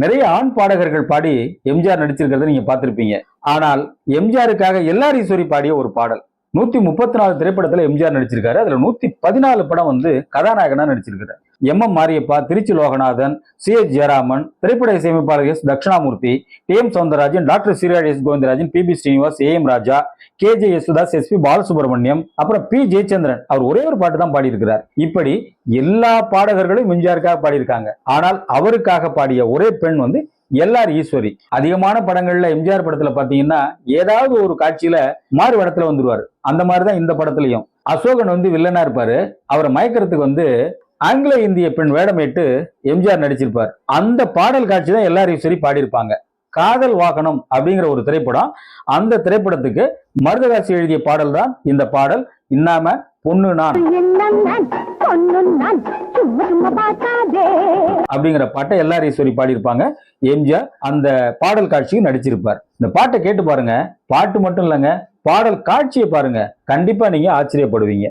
நிறைய ஆண் பாடகர்கள் பாடி எம்ஜிஆர் நடிச்சிருக்கிறத நீங்க பார்த்துருப்பீங்க. ஆனால் எம்ஜிஆருக்காக எல்லார் ஈஸ்வரி பாடிய ஒரு பாடல். நூத்தி முப்பத்தி நாலு திரைப்படத்துல எம்ஜிஆர் நடிச்சிருக்காரு. அதுல நூத்தி பதினாலு படம் வந்து கதாநாயகனா நடிச்சிருக்காரு. M M Mariyappa Tiruchi Loganathan C H Jayaraman திரைப்பட இசையமைப்பாளர் S Dakshinamurthy T M Soundararajan doctor Sirkazhi S Govindarajan P B Srinivas A M Raja K J Yesudas S P Balasubrahmanyam அப்புறம் பி ஜெயச்சந்திரன். அவர் ஒரே ஒரு பாட்டு தான் பாடியிருக்கிறார். இப்படி எல்லா பாடகர்களும் எம்ஜிஆருக்காக பாடியிருக்காங்க. ஆனால் அவருக்காக பாடிய ஒரே பெண் வந்து எல்ஆர் ஈஸ்வரி. அதிகமான படங்கள்ல எம்ஜிஆர் படத்துல பாத்தீங்கன்னா ஏதாவது ஒரு காட்சியில மாறு படத்துல வந்துருவாரு. அந்த மாதிரிதான் இந்த படத்துலயும். அசோகன் வந்து வில்லனா இருப்பாரு. அவரை மயக்கிறதுக்கு வந்து ஆங்கில இந்திய பெண் வேடமேட்டு எம்ஜிஆர் நடிச்சிருப்பார். அந்த பாடல் காட்சி தான் எல்லார் ஈஸ்வரி பாடியிருப்பாங்க. காதல் வாகனம் அப்படிங்கிற ஒரு திரைப்படம். அந்த திரைப்படத்துக்கு மருதகாசி எழுதிய பாடல் தான் இந்த பாடல். இன்னாம பொண்ணு நான். அப்படிங்கிற பாட்டை எல்லார் ஈஸ்வரி பாடியிருப்பாங்க. எம்ஜிஆர் அந்த பாடல் காட்சிக்கு நடிச்சிருப்பார். இந்த பாட்டை கேட்டு பாருங்க. பாட்டு மட்டும் இல்லைங்க பாடல் காட்சியை பாருங்க. கண்டிப்பா நீங்க ஆச்சரியப்படுவீங்க.